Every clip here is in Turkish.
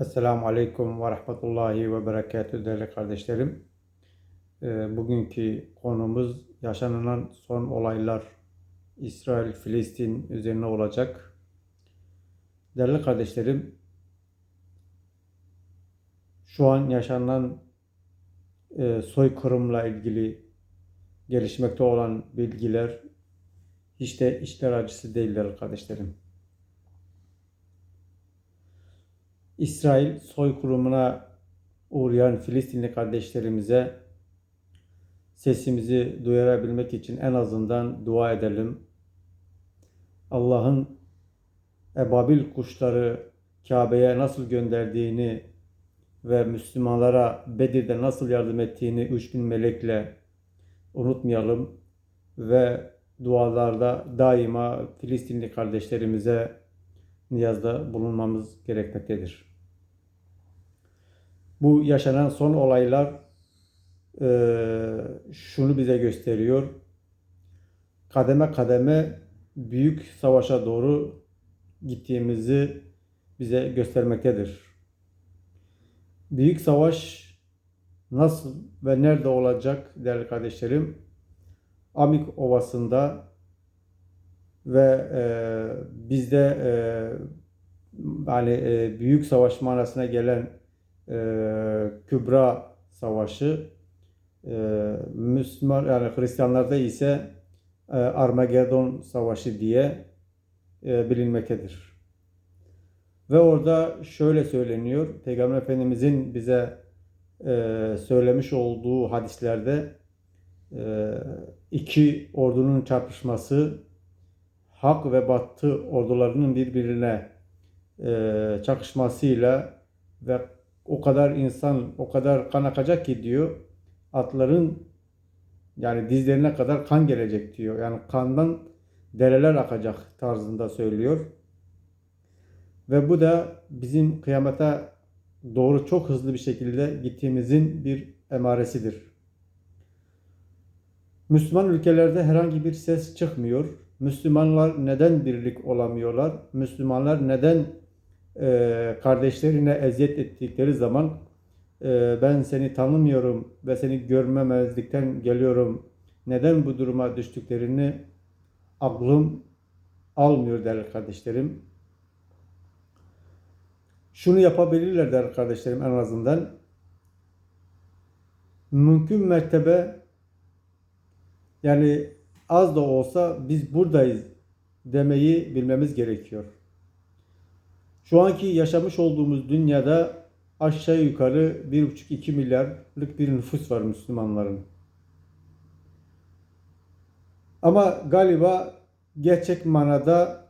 Esselamu Aleyküm ve Rahmetullahi ve Berekatü değerli kardeşlerim. Ee, Bugünkü konumuz yaşanılan son olaylar İsrail-Filistin üzerine olacak. Değerli kardeşlerim, şu an yaşanan e, soykırımla ilgili gelişmekte olan bilgiler hiç de içler acısı değil değerli kardeşlerim. İsrail soykırımına uğrayan Filistinli kardeşlerimize sesimizi duyurabilmek için en azından dua edelim. Allah'ın ebabil kuşları Kabe'ye nasıl gönderdiğini ve Müslümanlara Bedir'de nasıl yardım ettiğini 3000 melekle unutmayalım ve dualarda daima Filistinli kardeşlerimize niyazda bulunmamız gerekmektedir. Bu yaşanan son olaylar e, şunu bize gösteriyor. Kademe kademe büyük savaşa doğru gittiğimizi bize göstermektedir. Büyük savaş nasıl ve nerede olacak değerli kardeşlerim? Amik Ovası'nda ve e, bizde e, yani e, büyük savaş manasına gelen e, Kübra Savaşı e, Müslüman yani Hristiyanlarda ise e, Armagedon Savaşı diye e, bilinmektedir. Ve orada şöyle söyleniyor, Peygamber Efendimizin bize e, söylemiş olduğu hadislerde e, iki ordunun çarpışması hak ve batı ordularının birbirine e, çakışmasıyla ve o kadar insan, o kadar kan akacak ki diyor, atların yani dizlerine kadar kan gelecek diyor. Yani kandan dereler akacak tarzında söylüyor. Ve bu da bizim kıyamete doğru çok hızlı bir şekilde gittiğimizin bir emaresidir. Müslüman ülkelerde herhangi bir ses çıkmıyor. Müslümanlar neden birlik olamıyorlar? Müslümanlar neden e, kardeşlerine eziyet ettikleri zaman e, ben seni tanımıyorum ve seni görmemezlikten geliyorum. Neden bu duruma düştüklerini aklım almıyor değerli kardeşlerim. Şunu yapabilirler değerli kardeşlerim en azından. Mümkün mertebe yani az da olsa biz buradayız demeyi bilmemiz gerekiyor. Şu anki yaşamış olduğumuz dünyada aşağı yukarı 1,5-2 milyarlık bir nüfus var Müslümanların. Ama galiba gerçek manada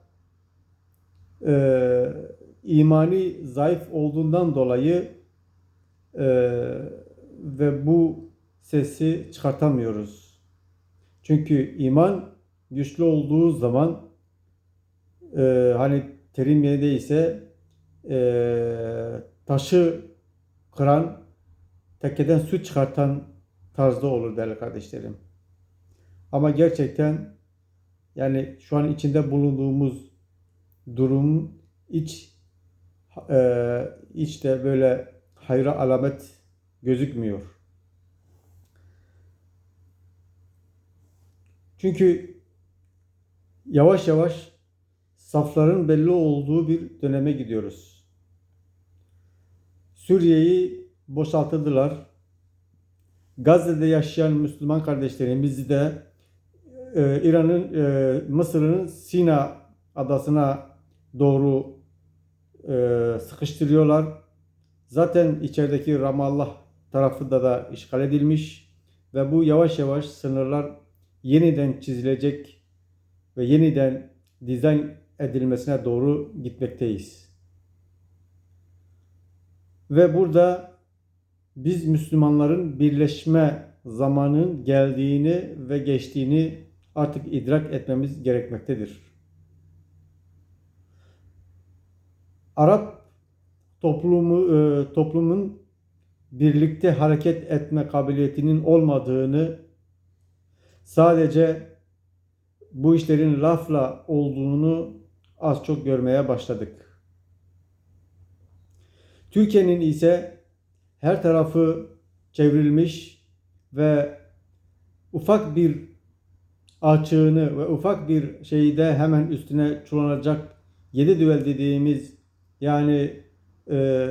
e, imani zayıf olduğundan dolayı e, ve bu sesi çıkartamıyoruz. Çünkü iman güçlü olduğu zaman e, hani terim yerindeyse e, taşı kıran, tekeden su çıkartan tarzda olur değerli kardeşlerim. Ama gerçekten yani şu an içinde bulunduğumuz durum iç e, içte böyle hayra alamet gözükmüyor. Çünkü yavaş yavaş safların belli olduğu bir döneme gidiyoruz. Suriye'yi boşaltıldılar. Gazze'de yaşayan Müslüman kardeşlerimizi de e, İran'ın, e, Mısır'ın Sina adasına doğru e, sıkıştırıyorlar. Zaten içerideki Ramallah tarafı da da işgal edilmiş ve bu yavaş yavaş sınırlar yeniden çizilecek ve yeniden dizayn edilmesine doğru gitmekteyiz. Ve burada biz Müslümanların birleşme zamanının geldiğini ve geçtiğini artık idrak etmemiz gerekmektedir. Arap toplumu e, toplumun birlikte hareket etme kabiliyetinin olmadığını sadece bu işlerin lafla olduğunu az çok görmeye başladık. Türkiye'nin ise her tarafı çevrilmiş ve ufak bir açığını ve ufak bir şeyi de hemen üstüne çullanacak yedi düvel dediğimiz yani e,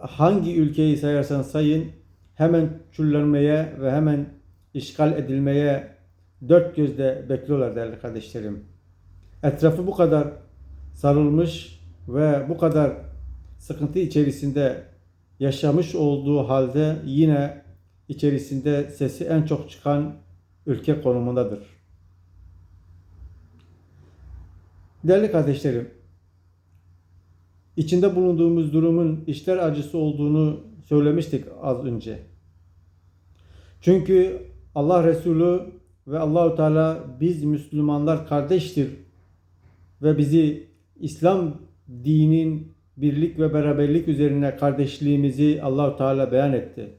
hangi ülkeyi sayarsan sayın hemen çullanmaya ve hemen işgal edilmeye dört gözle bekliyorlar değerli kardeşlerim. Etrafı bu kadar sarılmış ve bu kadar sıkıntı içerisinde yaşamış olduğu halde yine içerisinde sesi en çok çıkan ülke konumundadır. Değerli kardeşlerim, içinde bulunduğumuz durumun işler acısı olduğunu söylemiştik az önce. Çünkü Allah Resulü ve Allahu Teala biz Müslümanlar kardeştir ve bizi İslam dinin birlik ve beraberlik üzerine kardeşliğimizi Allahu Teala beyan etti.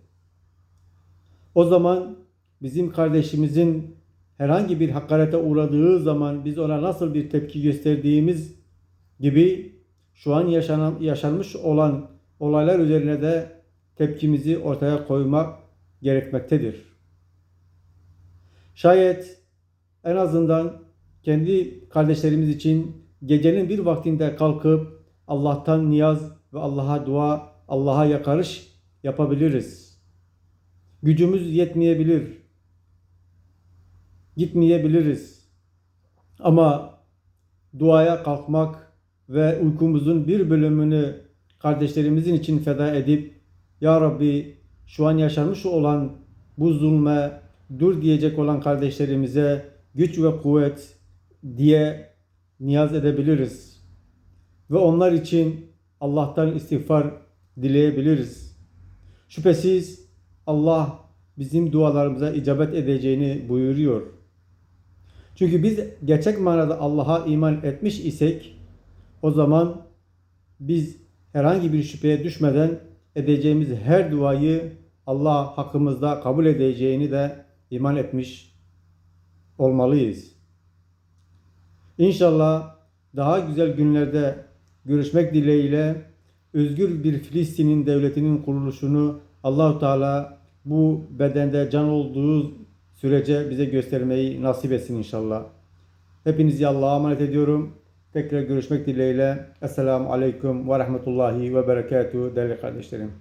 O zaman bizim kardeşimizin herhangi bir hakarete uğradığı zaman biz ona nasıl bir tepki gösterdiğimiz gibi şu an yaşanan, yaşanmış olan olaylar üzerine de tepkimizi ortaya koymak gerekmektedir. Şayet en azından kendi kardeşlerimiz için gecenin bir vaktinde kalkıp Allah'tan niyaz ve Allah'a dua, Allah'a yakarış yapabiliriz. Gücümüz yetmeyebilir. Gitmeyebiliriz. Ama duaya kalkmak ve uykumuzun bir bölümünü kardeşlerimizin için feda edip Ya Rabbi şu an yaşanmış olan bu zulme dur diyecek olan kardeşlerimize güç ve kuvvet diye niyaz edebiliriz. Ve onlar için Allah'tan istiğfar dileyebiliriz. Şüphesiz Allah bizim dualarımıza icabet edeceğini buyuruyor. Çünkü biz gerçek manada Allah'a iman etmiş isek o zaman biz herhangi bir şüpheye düşmeden edeceğimiz her duayı Allah hakkımızda kabul edeceğini de iman etmiş olmalıyız. İnşallah daha güzel günlerde görüşmek dileğiyle özgür bir Filistin'in devletinin kuruluşunu Allahu Teala bu bedende can olduğu sürece bize göstermeyi nasip etsin inşallah. Hepinizi Allah'a emanet ediyorum. Tekrar görüşmek dileğiyle. Esselamu Aleyküm ve Rahmetullahi ve Berekatuhu değerli kardeşlerim.